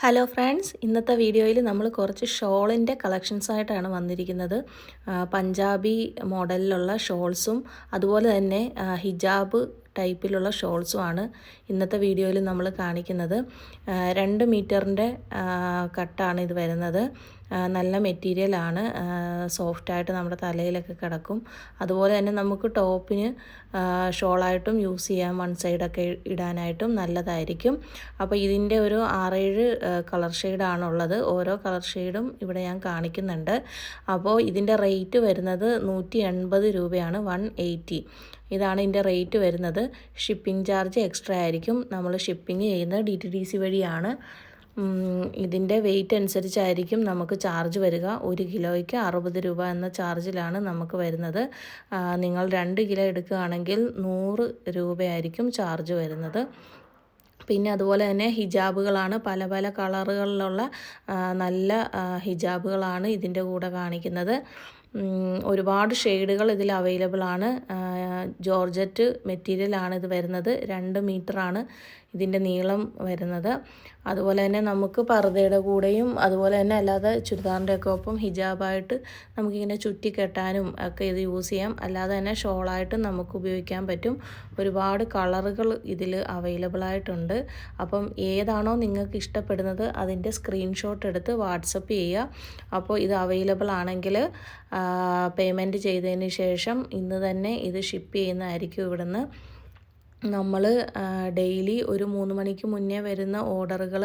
Hello friends ഇന്നത്തെ വീഡിയോയിൽ നമ്മൾ കുറച്ച് ഷോളിന്റെ കളക്ഷൻസ് ആയിട്ടാണ് വന്നിരിക്കുന്നത് പഞ്ചാബി മോഡലിലുള്ള ഷോൾസും അതുപോലെ തന്നെ ഹിജാബ് ടൈപ്പിലുള്ള ഷോൾസുമാണ് ഇന്നത്തെ വീഡിയോയിൽ നമ്മൾ കാണിക്കുന്നത്. രണ്ട് മീറ്ററിന്റെ കട്ടാണ് ഇത് വരുന്നത്. നല്ല മെറ്റീരിയലാണ് സോഫ്റ്റായിട്ട് നമ്മുടെ തലയിലൊക്കെ കിടക്കും. അതുപോലെ തന്നെ നമുക്ക് ടോപ്പിന് ഷോളായിട്ടും യൂസ് ചെയ്യാം. വൺ സൈഡൊക്കെ ഇടാനായിട്ടും നല്ലതായിരിക്കും. അപ്പോൾ ഇതിന്റെ ഒരു ആറേഴ് കളർ ഷെയ്ഡാണുള്ളത്. ഓരോ കളർ ഷെയ്ഡും ഇവിടെ ഞാൻ കാണിക്കുന്നുണ്ട്. അപ്പോൾ ഇതിന്റെ റേറ്റ് വരുന്നത് നൂറ്റി രൂപയാണ്. വൺ ഇതാണ് ഇതിന്റെ റേറ്റ് വരുന്നത്. ഷിപ്പിംഗ് ചാർജ് എക്സ്ട്രാ ആയിരിക്കും. നമ്മൾ ഷിപ്പിംഗ് ചെയ്യുന്നത് ഡി ടി ഡി സി വഴിയാണ്. ഇതിന്റെ വെയിറ്റ് അനുസരിച്ചായിരിക്കും നമുക്ക് ചാർജ് വരിക. ഒരു കിലോയ്ക്ക് അറുപത് രൂപ എന്ന ചാർജിലാണ് നമുക്ക് വരുന്നത്. നിങ്ങൾ രണ്ട് കിലോ എടുക്കുകയാണെങ്കിൽ നൂറ് രൂപയായിരിക്കും ചാർജ് വരുന്നത്. പിന്നെ അതുപോലെ തന്നെ ഹിജാബുകളാണ്. പല പല കളറുകളിലുള്ള നല്ല ഹിജാബുകളാണ് ഇതിന്റെ കൂടെ കാണിക്കുന്നത്. ഒരുപാട് ഷെയ്ഡുകൾ ഇതിൽ അവൈലബിൾ ആണ്. ജോർജറ്റ് മെറ്റീരിയൽ ആണ് ഇത് വരുന്നത്. രണ്ട് മീറ്ററാണ് ഇതിന്റെ നീളം വരുന്നത്. അതുപോലെ തന്നെ നമുക്ക് പർദ്ദയുടെ കൂടെയും അതുപോലെ തന്നെ അല്ലാതെ ചുരിദാറിന്റെ ഒക്കെ ഒപ്പം ഹിജാബായിട്ട് നമുക്കിങ്ങനെ ചുറ്റി കെട്ടാനും ഒക്കെ ഇത് യൂസ് ചെയ്യാം. അല്ലാതെ തന്നെ ഷോളായിട്ടും നമുക്ക് ഉപയോഗിക്കാൻ പറ്റും. ഒരുപാട് കളറുകൾ ഇതിൽ അവൈലബിൾ ആയിട്ടുണ്ട്. അപ്പം ഏതാണോ നിങ്ങൾക്ക് ഇഷ്ടപ്പെടുന്നത് അതിന്റെ സ്ക്രീൻഷോട്ട് എടുത്ത് വാട്സപ്പ് ചെയ്യുക. അപ്പോൾ ഇത് അവൈലബിൾ ആണെങ്കിൽ പേയ്മെന്റ് ചെയ്തതിന് ശേഷം ഇന്ന് തന്നെ ഇത് ഷിപ്പ് ചെയ്യുന്നതായിരിക്കും ഇവിടുന്ന്. നമ്മൾ ഡെയിലി ഒരു മൂന്ന് മണിക്ക് മുന്നേ വരുന്ന ഓർഡറുകൾ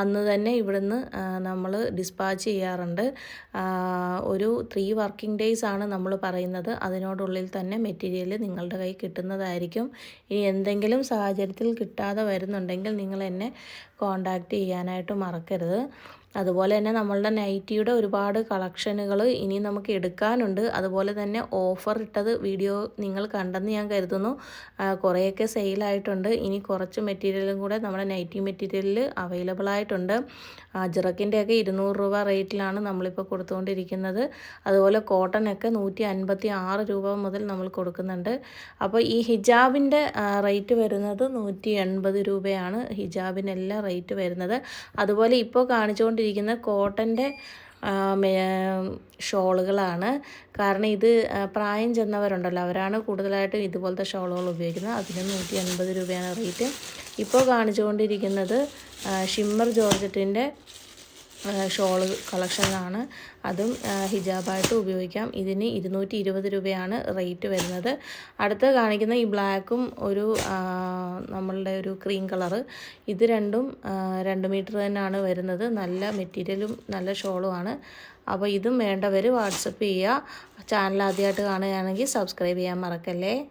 അന്ന് തന്നെ ഇവിടുന്ന് നമ്മൾ ഡിസ്പാച്ച് ചെയ്യാറുണ്ട്. ഒരു ത്രീ വർക്കിംഗ് ഡേയ്സ് ആണ് നമ്മൾ പറയുന്നത്. അതിനോടുള്ളിൽ തന്നെ മെറ്റീരിയൽ നിങ്ങളുടെ കയ്യിൽ കിട്ടുന്നതായിരിക്കും. ഇനി എന്തെങ്കിലും സാഹചര്യത്തിൽ കിട്ടാതെ വരുന്നുണ്ടെങ്കിൽ നിങ്ങൾ എന്നെ കോണ്ടാക്റ്റ് ചെയ്യാനായിട്ട് മറക്കരുത്. അതുപോലെ തന്നെ നമ്മളുടെ നൈറ്റിയുടെ ഒരുപാട് കളക്ഷനുകൾ ഇനി നമുക്ക് എടുക്കാനുണ്ട്. അതുപോലെ തന്നെ ഓഫർ ഇട്ടത് വീഡിയോ നിങ്ങൾ കണ്ടെന്ന് ഞാൻ കരുതുന്നു. കുറേയൊക്കെ സെയിലായിട്ടുണ്ട് ഇനി കുറച്ച് മെറ്റീരിയലും കൂടെ നമ്മുടെ നൈറ്റി മെറ്റീരിയലിൽ അവൈലബിൾ ആയിട്ടുണ്ട്. അജറക്കിന്റെയൊക്കെ ഇരുന്നൂറ് രൂപ റേറ്റിലാണ് നമ്മളിപ്പോൾ കൊടുത്തുകൊണ്ടിരിക്കുന്നത്. അതുപോലെ കോട്ടനൊക്കെ നൂറ്റി അൻപത്തി ആറ് രൂപ മുതൽ നമ്മൾ കൊടുക്കുന്നുണ്ട്. അപ്പോൾ ഈ ഹിജാബിന്റെ റേറ്റ് വരുന്നത് നൂറ്റി എൺപത് രൂപയാണ് ഹിജാബിനെല്ലാം റേറ്റ് വരുന്നത്. അതുപോലെ ഇപ്പോൾ കാണിച്ചുകൊണ്ടിരിക്കുന്ന കോട്ടന്റെ ഷോളുകളാണ്. കാരണം ഇത് പ്രായം ചെന്നവരുണ്ടല്ലോ. അവരാണ് കൂടുതലായിട്ടും ഇതുപോലത്തെ ഷോളുകൾ ഉപയോഗിക്കുന്നത്. അതിന് നൂറ്റി അൻപത് രൂപയാണ് റേറ്റ്. ഇപ്പോൾ കാണിച്ചുകൊണ്ടിരിക്കുന്നത് ഷിമ്മർ ജോർജറ്റിന്റെ ഷോൾ കളക്ഷനാണ് അതും ഹിജാബായിട്ട് ഉപയോഗിക്കാം. ഇതിന് ഇരുന്നൂറ്റി ഇരുപത് രൂപയാണ് റേറ്റ് വരുന്നത്. അടുത്ത് കാണിക്കുന്ന ഈ ബ്ലാക്കും ഒരു നമ്മളുടെ ഒരു ക്രീം കളറ്. ഇത് രണ്ടും രണ്ട് മീറ്റർ തന്നെയാണ് വരുന്നത്. നല്ല മെറ്റീരിയലും നല്ല ഷോളുമാണ് അപ്പോൾ ഇതും വേണ്ടവർ വാട്സപ്പ് ചെയ്യുക. ചാനൽ ആദ്യമായിട്ട് കാണുകയാണെങ്കിൽ സബ്സ്ക്രൈബ് ചെയ്യാൻ മറക്കല്ലേ?